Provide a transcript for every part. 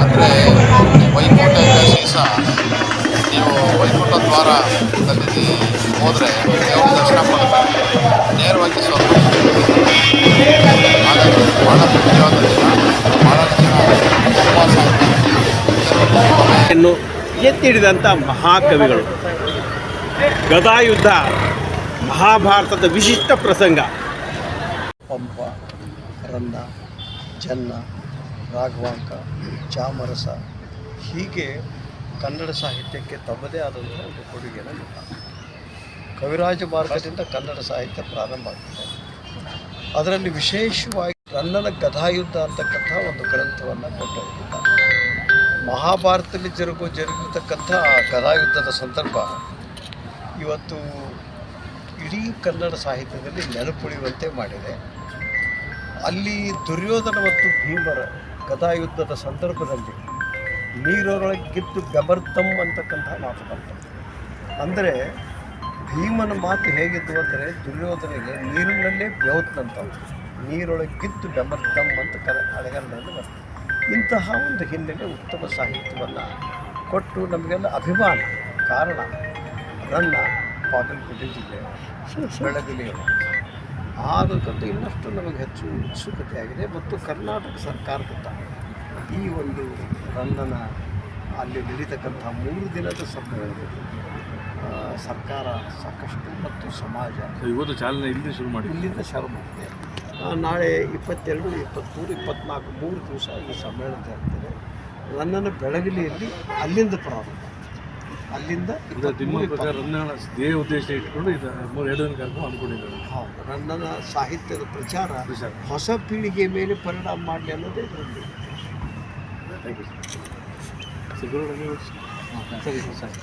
ಆದರೆ ವೈಕುಂಠ ಕಾಶಿ ಸಹ ನೀವು ವೈಕುಂಠ ದ್ವಾರದಲ್ಲಿ ಹೋದರೆ ದೇವರ ದರ್ಶನ ಮಾಡ್ತಾರೆ ನೇರವಾಗಿ ಸ್ವಲ್ಪ ಹಾಗಾಗಿ ಎತ್ತಿಡಿದಂಥ ಮಹಾಕವಿಗಳು. ಗದಾಯುದ್ಧ ಮಹಾಭಾರತದ ವಿಶಿಷ್ಟ ಪ್ರಸಂಗ. ಪಂಪ ರಂದ ಜನ್ನ, ರಾಘವಾಂಕ, ಚಾಮರಸ ಹೀಗೆ ಕನ್ನಡ ಸಾಹಿತ್ಯಕ್ಕೆ ತಮ್ಮದೇ ಆದಂತಹ ಒಂದು ಕೊಡುಗೆಯನ್ನು ಕವಿರಾಜ ಮಾರ್ಗದಿಂದ ಕನ್ನಡ ಸಾಹಿತ್ಯ ಪ್ರಾರಂಭ ಆಗ್ತದೆ. ಅದರಲ್ಲಿ ವಿಶೇಷವಾಗಿ ರನ್ನನ ಗದಾಯುದ್ಧ ಅಂತಕ್ಕಂಥ ಒಂದು ಗ್ರಂಥವನ್ನು ಕೊಟ್ಟಿದ್ದಾರೆ ಮಹಾಭಾರತದಲ್ಲಿ ಜರುಗೋ ಜರುಗಿರ್ತಕ್ಕಂಥ ಆ ಗದಾಯುದ್ಧದ ಸಂದರ್ಭ, ಇವತ್ತು ಇಡೀ ಕನ್ನಡ ಸಾಹಿತ್ಯದಲ್ಲಿ ನೆನಪುಳಿಯುವಂತೆ ಮಾಡಿದೆ. ಅಲ್ಲಿ ದುರ್ಯೋಧನ ಮತ್ತು ಭೀಮರ ಕಥಾಯುದ್ಧದ ಸಂದರ್ಭದಲ್ಲಿ ನೀರೊಳಗೆ ಗಿದ್ದು ಗಬರ್ತಂ ಅಂತಕ್ಕಂಥ ಮಾತು ಬಂತು. ಅಂದರೆ ಭೀಮನ ಮಾತು ಹೇಗಿದ್ದು ಅಂದರೆ ದುರ್ಯೋಧನಿಗೆ ನೀರಿನಲ್ಲೇ ನೀರೊಳಗೆ ಗಿದ್ದು ಬೆಮರ್ತಂ ಅಂತ ಕರ ಅಳಗನ್ನು ಇಂತಹ ಒಂದು ಹಿನ್ನೆಲೆ ಉತ್ತಮ ಸಾಹಿತ್ಯವನ್ನು ಕೊಟ್ಟು ನಮಗೆಲ್ಲ ಅಭಿಮಾನ, ಕಾರಣ ನನ್ನ ಬಾಗಲಕೋಟೆ ಜಿಲ್ಲೆ ಬೆಳಗಲಿಯವರು ಆಗಕ್ಕಂತೂ ಇನ್ನಷ್ಟು ನಮಗೆ ಹೆಚ್ಚು ಉತ್ಸುಕತೆಯಾಗಿದೆ ಮತ್ತು ಕರ್ನಾಟಕ ಸರ್ಕಾರದಿಂದ ಈ ಒಂದು ರನ್ನನ ಅಲ್ಲಿ ನಡೀತಕ್ಕಂಥ ಮೂರು ದಿನದ ಸಮ್ಮೇಳನದಲ್ಲಿ ಸರ್ಕಾರ ಸಾಕಷ್ಟು ಮತ್ತು ಸಮಾಜ ಇವತ್ತು ಚಾಲನೆ ಇಲ್ಲಿ ಶುರು ಮಾಡಿ ಇಲ್ಲಿಂದ ಶುರು ಮಾಡಿದೆ. ನಾಳೆ ಇಪ್ಪತ್ತೆರಡು ಇಪ್ಪತ್ತ್ಮೂರು ಇಪ್ಪತ್ತ್ನಾಲ್ಕು ಮೂರು ದಿವಸ ಈ ಸಮ್ಮೇಳನ ಇರ್ತದೆ ರನ್ನನ ಬೆಳಗಲಿಯಲ್ಲಿ ಅಲ್ಲಿಂದ ಪ್ರಾರಂಭ. ಅಲ್ಲಿಂದ ನಿಮ್ಮ ಪ್ರಕಾರ ರನ್ನ ಇದೇ ಉದ್ದೇಶ ಇಟ್ಕೊಂಡು ಇದು ಮೂರು ಎರಡು ದಿನ ಕಾರ್ಯಕ್ರಮ ಹಮ್ಮಿಕೊಂಡಿದ್ದಾರೆ. ಹೌದು. ರನ್ನನ ಸಾಹಿತ್ಯದ ಪ್ರಚಾರ. ಹೊಸ ಪೀಳಿಗೆ ಮೇಲೆ ಪರಿಣಾಮ ಮಾಡಲಿ ಅನ್ನೋದೇ ಇದರಲ್ಲಿ ಥ್ಯಾಂಕ್ ಯು ಸರಿ ಸರ್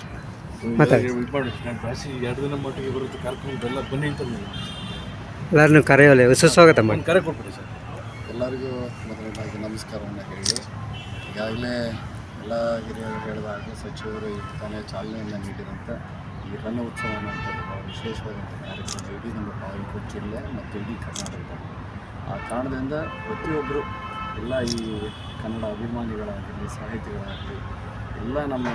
ಮಾತಾಡಿ. ಇದು ಮಾಡಿ ನಾನು ಜಾಸ್ತಿ ಎರಡು ದಿನ ಮಟ್ಟಿಗೆ ಬರುತ್ತೆ ಕಾರ್ಯಕ್ರಮದೆಲ್ಲ ಬನ್ನಿ ಅಂತ ಎಲ್ಲರನ್ನು ಕರೆಯೋಲೆ ಸುಸ್ವಾಗತ ಮಾಡಿ. ಕರೆ ಕೊಟ್ಬಿಡಿ ಸರ್ ಎಲ್ಲರಿಗೂ ಮೊದಲನೇದಾಗಿ ನಮಸ್ಕಾರವನ್ನು ಹೇಳಿ. ಈಗಾಗಲೇ ಎಲ್ಲ ಹಿರಿಯರು ಹೇಳಿದ ಹಾಗೆ ಸಚಿವರು ಈಗ ತಾನೇ ಚಾಲನೆಯನ್ನು ನೀಡಿದಂಥ ಈ ರನ್ನ ಉತ್ಸವ ಭಾಳ ವಿಶೇಷವಾದಂಥ ಕಾರ್ಯಕ್ರಮ ಇಡೀ ನಮ್ಮ ಬಾಗಲಕೋಟೆ ಜಿಲ್ಲೆ ಮತ್ತು ಇಡೀ ಕರ್ನಾಟಕ ಆ ಕಾರಣದಿಂದ ಪ್ರತಿಯೊಬ್ಬರು ಎಲ್ಲ ಈ ಕನ್ನಡ ಅಭಿಮಾನಿಗಳಾಗಲಿ, ಸಾಹಿತಿಗಳಾಗಲಿ, ಎಲ್ಲ ನಮ್ಮ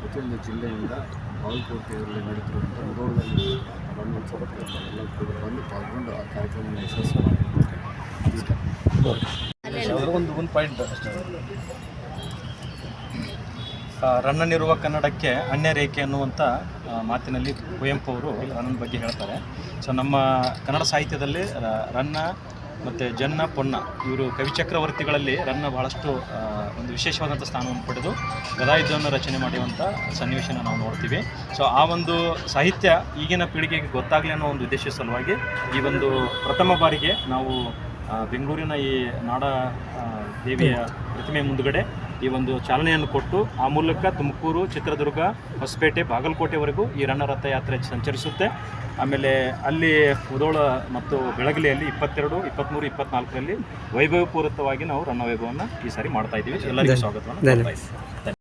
ಪ್ರತಿಯೊಂದು ಜಿಲ್ಲೆಯಿಂದ ಬಾಗಲಕೋಟೆಯಲ್ಲಿ ನಡೀತಿರುವಂಥ ಮುಧೋಳದಲ್ಲಿ ಉತ್ಸವ ಎಲ್ಲ ಕೂಡ ಬಂದು ಪಾಲ್ಗೊಂಡು ಆ ಕಾರ್ಯಕ್ರಮವನ್ನು ಯಶಸ್ವಿ ಮಾಡಿ ಇಷ್ಟ ಅದರ ಒಂದು ಒಂದು ಪಾಯಿಂಟ್ ಅಷ್ಟೇ. ರನ್ನನಿರುವ ಕನ್ನಡಕ್ಕೆ ಅನ್ಯ ರೇಖೆ ಅನ್ನುವಂಥ ಮಾತಿನಲ್ಲಿ ಕುವೆಂಪು ಅವರು ರನ್ನನ ಬಗ್ಗೆ ಹೇಳ್ತಾರೆ. ಸೊ ನಮ್ಮ ಕನ್ನಡ ಸಾಹಿತ್ಯದಲ್ಲಿ ರನ್ನ ಮತ್ತು ಜನ್ನ, ಪೊನ್ನ ಇವರು ಕವಿಚಕ್ರವರ್ತಿಗಳಲ್ಲಿ ರನ್ನ ಬಹಳಷ್ಟು ಒಂದು ವಿಶೇಷವಾದಂಥ ಸ್ಥಾನವನ್ನು ಪಡೆದು ಗದಾಯುದ್ಧವನ್ನು ರಚನೆ ಮಾಡುವಂಥ ಸನ್ನಿವೇಶನ ನಾವು ನೋಡ್ತೀವಿ. ಸೊ ಆ ಒಂದು ಸಾಹಿತ್ಯ ಈಗಿನ ಪೀಳಿಗೆಗೆ ಗೊತ್ತಾಗಲಿ ಅನ್ನೋ ಒಂದು ಉದ್ದೇಶ ಸಲುವಾಗಿ ಈ ಒಂದು ಪ್ರಥಮ ಬಾರಿಗೆ ನಾವು ಬೆಂಗಳೂರಿನ ಈ ನಾಡ ದೇವಿಯ ಪ್ರತಿಮೆ ಮುಂದುಗಡೆ ಈ ಒಂದು ಚಾಲನೆಯನ್ನು ಕೊಟ್ಟು ಆ ಮೂಲಕ ತುಮಕೂರು ಚಿತ್ರದುರ್ಗ ಹೊಸಪೇಟೆ ಬಾಗಲಕೋಟೆವರೆಗೂ ಈ ರಣ ರಥಯಾತ್ರೆ ಸಂಚರಿಸುತ್ತೆ. ಆಮೇಲೆ ಅಲ್ಲಿ ಉದೋಳ ಮತ್ತು ಬೆಳಗಲಿಯಲ್ಲಿ ಇಪ್ಪತ್ತೆರಡು ಇಪ್ಪತ್ತ್ಮೂರು ಇಪ್ಪತ್ನಾಲ್ಕರಲ್ಲಿ ವೈಭವಪೂರಿತವಾಗಿ ನಾವು ರನ್ನ ವೈಭವವನ್ನು ಈ ಸಾರಿ ಮಾಡ್ತಾ ಇದ್ದೀವಿ. ಎಲ್ಲರಿಗೂ ಸ್ವಾಗತವನ್ನು